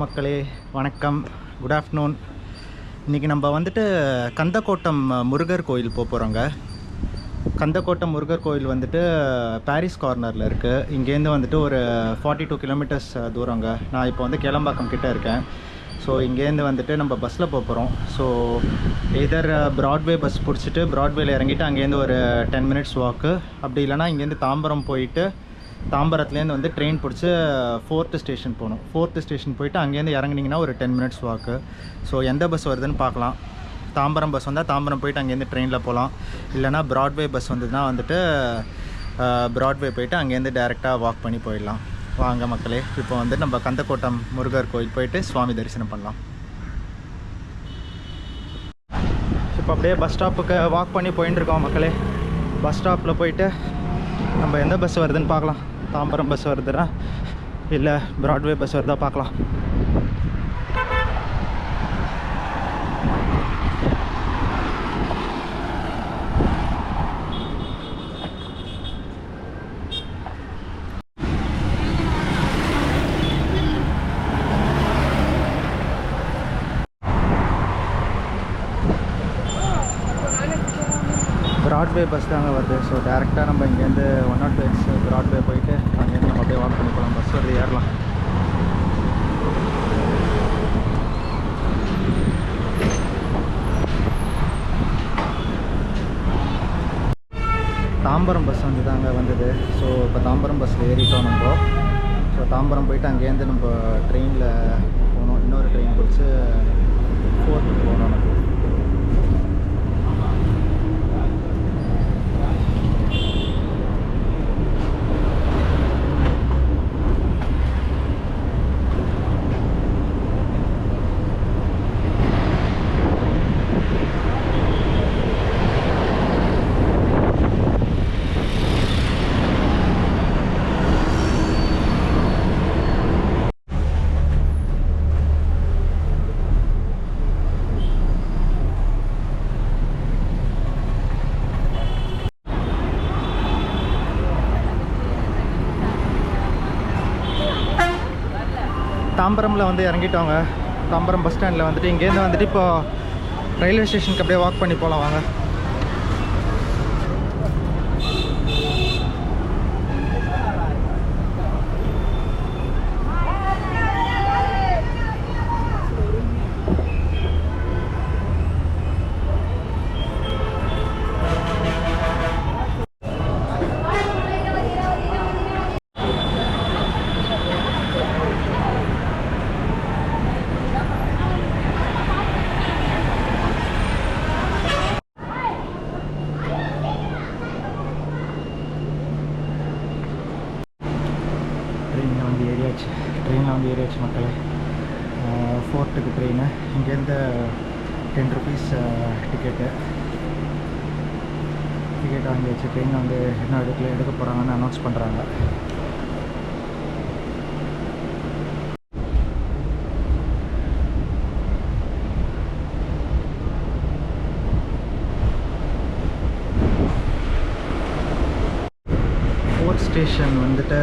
மக்களே வணக்கம். Good afternoon இன்றைக்கி நம்ம வந்துட்டு கந்தக்கோட்டம் முருகர் கோயில் போக போகிறோங்க கந்தக்கோட்டம் முருகர் கோயில் வந்துட்டு பாரிஸ் கார்னரில் இருக்குது இங்கேருந்து வந்துட்டு ஒரு ஃபார்ட்டி டூ கிலோமீட்டர்ஸ் தூரங்க. நான் இப்போ வந்து கிளம்பாக்கம் கிட்டே இருக்கேன். ஸோ இங்கேருந்து வந்துட்டு நம்ம பஸ்ஸில் போக போகிறோம் ஸோ எதர் ப்ராட்வே பஸ் பிடிச்சிட்டு ப்ராட்வேயில் இறங்கிட்டு அங்கேருந்து ஒரு டென் மினிட்ஸ் வாக்கு அப்படி இல்லைனா இங்கேருந்து தாம்பரம் போயிட்டு தாம்பரத்துலேருந்து வந்து ட்ரெயின் பிடிச்சி ஃபோர்த்து ஸ்டேஷன் போகணும். ஃபோர்த்து ஸ்டேஷன் போயிட்டு அங்கேருந்து இறங்குனீங்கன்னா ஒரு டென் மினிட்ஸ் வாக்கு ஸோ எந்த பஸ் வருதுன்னு பார்க்கலாம். தாம்பரம் பஸ் வந்தால் தாம்பரம் போயிட்டு அங்கேருந்து ட்ரெயினில் போகலாம். இல்லைனா ப்ராட்வே பஸ் வந்ததுன்னா வந்துட்டு uh, ப்ராட்வே போயிட்டு அங்கேருந்து டேரெக்டாக வாக் பண்ணி போயிடலாம். வாங்க மக்களே இப்போ வந்து நம்ம கந்தக்கோட்டம் முருகர் கோயில் போயிட்டு சுவாமி தரிசனம் பண்ணலாம். இப்போ அப்படியே பஸ் ஸ்டாப்புக்கு வாக் பண்ணி போயின்னு இருக்கோம் மக்களே. பஸ் ஸ்டாப்பில் போயிட்டு நம்ம எந்த பஸ் வருதுன்னு பார்க்கலாம். தாம்பரம் பஸ் வருதுன்னா இல்லை ப்ராட்வே பஸ் வருதா? பார்க்கலாம். ப்ராட்வே பஸ் தாங்க வருது. ஸோ டேரெக்டாக நம்ம இங்கேருந்து ஒன் நாட் எக்ஸ் ப்ராட்வே போயிட்டு அங்கேருந்து நம்ம அப்படியே வாக் பண்ணி போகலாம் பஸ் வருது ஏறலாம். தாம்பரம் பஸ் வந்து தாங்க வந்தது. ஸோ இப்போ தாம்பரம் பஸ்ஸில் ஏறிட்டோம் நம்ம. ஸோ தாம்பரம் போயிட்டு அங்கேருந்து நம்ம ட்ரெயினில் போனோம். இன்னொரு ட்ரெயின் பிடிச்சி ஃபோர்த்துக்கு போனோம் நம்ம. தாம்பரமில் வந்து இறங்கிட்டோங்க தாம்பரம் பஸ் ஸ்டாண்டில் வந்துட்டு இங்கேருந்து வந்துட்டு இப்போ ரயில்வே ஸ்டேஷனுக்கு அப்படியே வாக் பண்ணி போகலாம் வாங்க ட்ரெயினில் வந்து ஏறியாச்சு ட்ரெயினில் மக்களே. ஃபோர்ட்டுக்கு ட்ரெயின் இங்கேருந்து டென் ருபீஸ் டிக்கெட்டு டிக்கெட் வாங்கியாச்சு ட்ரெயின் வந்து என்ன எடுக்கல எடுக்க போகிறாங்கன்னு அனௌன்ஸ் பண்ணுறாங்க ஸ்டேஷன் வந்துட்டு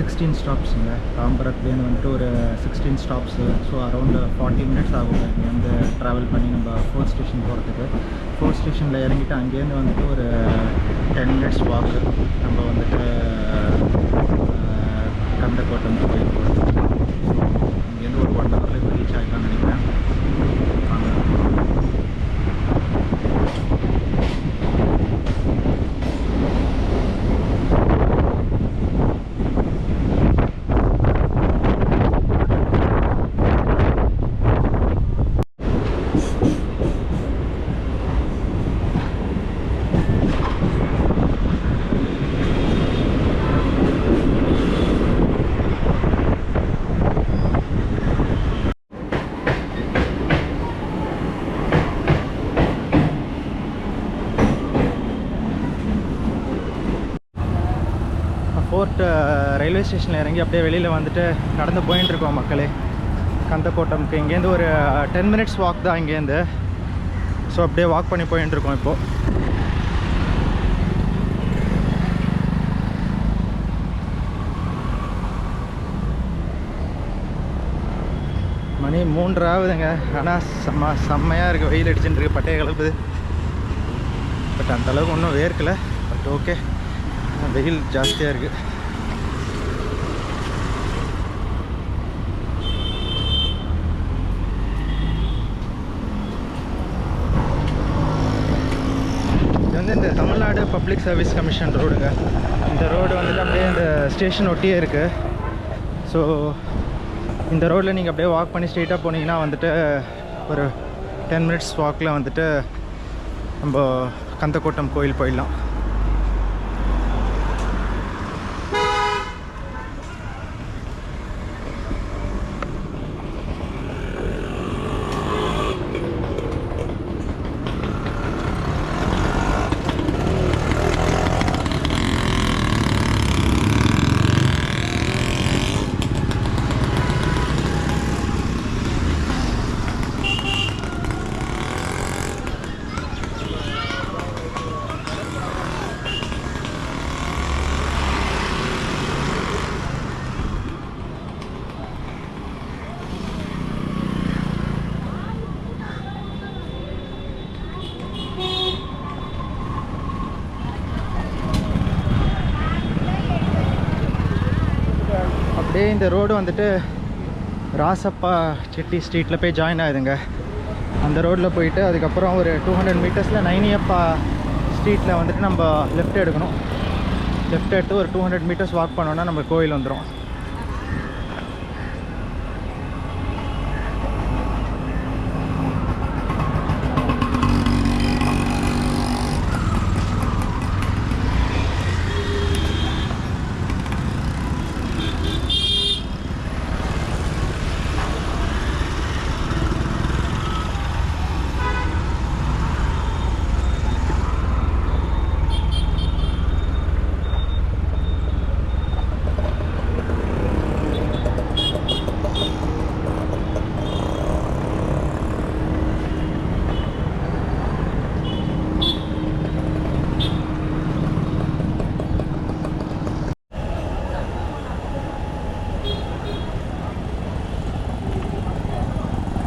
சிக்ஸ்டீன் ஸ்டாப்ஸுங்க தாம்பரத்துலேருந்து வந்துட்டு ஒரு sixteen stops so around forty minutes ஆகுங்க இங்கேருந்து ட்ராவல் பண்ணி நம்ம ஃபோர்த் ஸ்டேஷன் போகிறதுக்கு ஃபோர்த் ஸ்டேஷனில் இறங்கிட்டு அங்கேருந்து வந்துட்டு ஒரு டென் மினிட்ஸ் வாக்கு நம்ம வந்துட்டு அஹ், கந்தக்கோட்டம் கோயில் ஸோ இங்கேருந்து ஒரு ஒன் ஹவரில் இப்போ ரீச் ஆகிக்கலாம்னு நினைக்கிறேன் வாங்க ஃபோர்ட் ரயில்வே ஸ்டேஷனில் இறங்கி அப்படியே வெளியில் வந்துட்டு நடந்து போயின்னு இருக்கோம் மக்களே. கந்தக்கோட்டம்க்கு இங்கேருந்து ஒரு டென் மினிட்ஸ் வாக் தான் இங்கேருந்து ஸோ அப்படியே வாக் பண்ணி போயின்னு இருக்கோம் இப்போது மூன்றரை ஆகுதுங்க. ஆனால் செம்ம செம்மையாக இருக்குது வெயில் அடிச்சுட்டு இருக்கு. பட்டையை கிளப்புது பட் அந்த அளவுக்கு ஒன்றும் வேர்க்கலை. பட் ஓகே வெயில் ஜாஸ்தியாக இருக்குது இது வந்து இந்த தமிழ்நாடு பப்ளிக் சர்வீஸ் கமிஷன் ரோடுங்க. இந்த ரோடு வந்துட்டு அப்படியே இந்த ஸ்டேஷன் ஒட்டியே இருக்குது ஸோ இந்த ரோட்டில் நீங்கள் அப்படியே வாக் பண்ணி ஸ்ட்ரெயிட்டாக போனீங்கன்னா வந்துட்டு ஒரு டென் மினிட்ஸ் வாக்கில் வந்துட்டு நம்ம கந்தக்கோட்டம் கோயில் போயிடலாம். அப்படியே இந்த ரோடு வந்துட்டு ராசப்பா செட்டி ஸ்ட்ரீட்டில் போய் ஜாயின் ஆகுதுங்க அந்த ரோட்டில் போயிட்டு அதுக்கப்புறம் ஒரு டூ ஹண்ட்ரட் மீட்டர்ஸில் நைனியப்பா ஸ்ட்ரீட்டில் வந்துட்டு நம்ம லெஃப்ட் எடுக்கணும். லெஃப்ட் எடுத்து ஒரு டூ ஹண்ட்ரட் மீட்டர்ஸ் வாக் பண்ணோன்னா நம்ம கோயில் வந்துடும்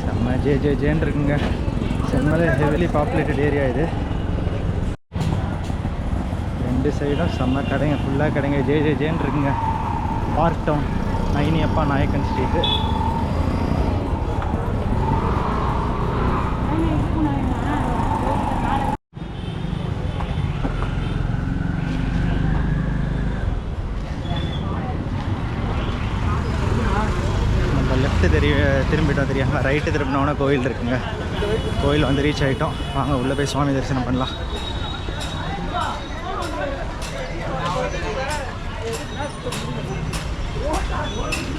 செம்ம ஜே ஜே ஜேன்னு இருக்குங்க. செம்மலே ஹெவிலி பாப்புலேட்டட் ஏரியா இது. ரெண்டு சைடும் செம்ம கடைங்க ஃபுல்லாக கடைங்க. ஜே ஜே ஜேன்னு இருக்குங்க. Park Town Nainiappa Naicken street right திரும்பினோன்னா கோயில் இருக்குங்க கோயில் வந்து ரீச் ஆகிட்டோம் வாங்க உள்ளே போய் சுவாமி தரிசனம் பண்ணலாம் What?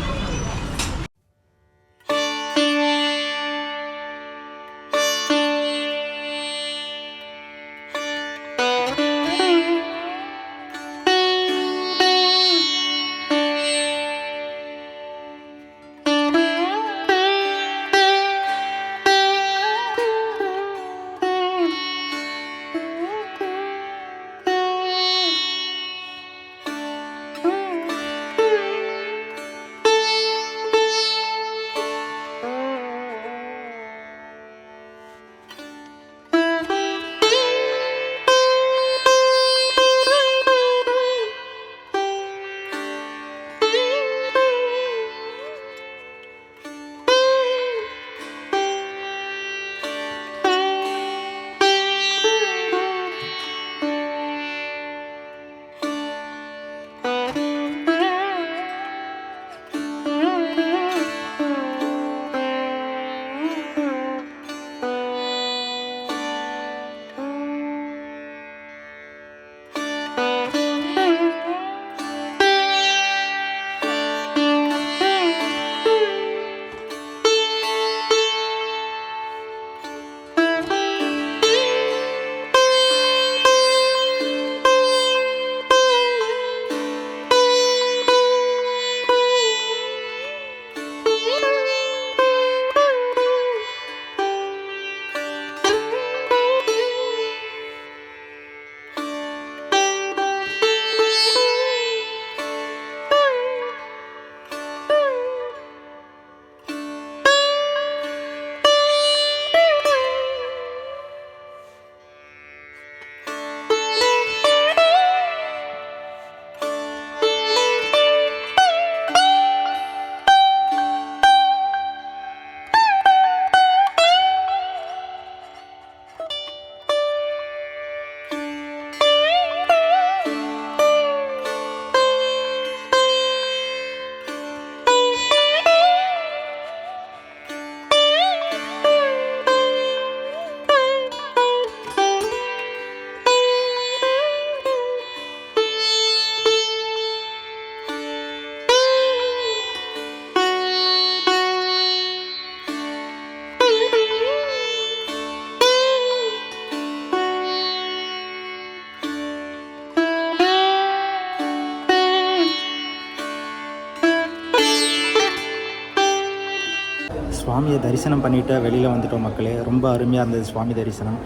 சுவாமியை தரிசனம் பண்ணிவிட்டு வெளியில் வந்துட்டோம் மக்களே. ரொம்ப அருமையாக இருந்தது சுவாமி தரிசனம்.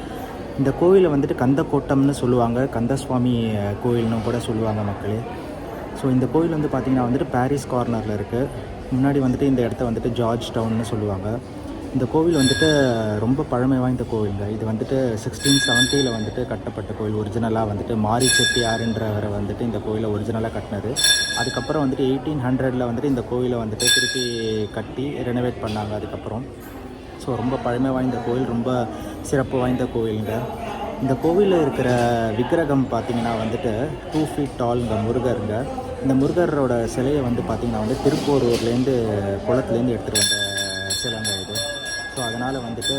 இந்த கோவிலை வந்துட்டு கந்தக்கோட்டம்னு சொல்லுவாங்க. கந்த சுவாமி கோயில்னு கூட சொல்லுவாங்க மக்களே. ஸோ இந்த கோயில் வந்து பார்த்திங்கன்னா வந்துட்டு பாரிஸ் கார்னரில் இருக்குது முன்னாடி வந்துட்டு இந்த இடத்த வந்துட்டு ஜார்ஜ் டவுன்னு சொல்லுவாங்க. இந்த கோவில் வந்துட்டு ரொம்ப பழமை வாய்ந்த கோவிலுங்க. இது வந்துட்டு சிக்ஸ்டீன் செவன்ட்டியில் வந்துட்டு கட்டப்பட்ட கோவில். ஒரிஜினலாக வந்துட்டு மாரி செட்டியாருன்றவரை வந்துட்டு இந்த கோயிலை ஒரிஜினலாக கட்டினது. அதுக்கப்புறம் வந்துட்டு எயிட்டீன் ஹண்ட்ரடில் வந்துட்டு இந்த கோவிலை வந்துட்டு திருப்பி கட்டி ரெனோவேட் பண்ணாங்க அதுக்கப்புறம். ஸோ ரொம்ப பழமை வாய்ந்த கோவில் ரொம்ப சிறப்பு வாய்ந்த கோவிலுங்க. இந்த கோவிலில் இருக்கிற விக்கிரகம் பார்த்தீங்கன்னா வந்துட்டு டூ ஃபீட் டால்ங்க முருகருங்க. இந்த முருகரோட சிலையை வந்து பார்த்திங்கன்னா வந்து திருப்போரூர்லேருந்து குளத்துலேருந்து எடுத்துகிட்டு வந்த சிலைங்க ஸோ அதனால் வந்துட்டு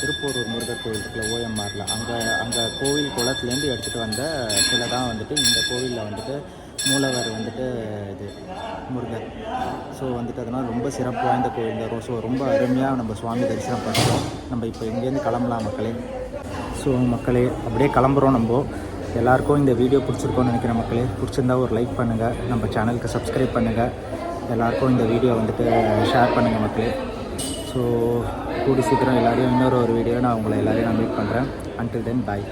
திருப்பூரூர் முருகர் கோவில் இருக்குல்ல ஓஎம்ஆரில். அங்கே அங்கே கோவில் குளத்துலேருந்து எடுத்துகிட்டு வந்த சிலை தான் வந்துட்டு இந்த கோவிலில் வந்துட்டு மூலவர் வந்துட்டு இது முருகர். ஸோ வந்துட்டு அதனால் ரொம்ப சிறப்பு வாய்ந்த கோயில் ஸோ ரொம்ப அருமையாக நம்ம சுவாமி தரிசனம் பண்ணுறோம் நம்ம இப்போ இங்கேருந்து கிளம்பலாம் மக்களே. ஸோ மக்களே அப்படியே கிளம்புறோம் நம்ம. எல்லாருக்கும் இந்த வீடியோ பிடிச்சிருக்கோன்னு நினைக்கிற மக்களே. பிடிச்சிருந்தா ஒரு லைக் பண்ணுங்கள் நம்ம சேனலுக்கு சப்ஸ்கிரைப் பண்ணுங்கள் எல்லாருக்கும் இந்த வீடியோ வந்துட்டு ஷேர் பண்ணுங்கள் மக்களே. ஸோ கூடி சீக்கிரம் எல்லாரையும் இன்னொரு ஒரு வீடியோ நான் உங்களை எல்லாரையும் நான் மீட் பண்ணுறேன் அன்டில் தென் பாய்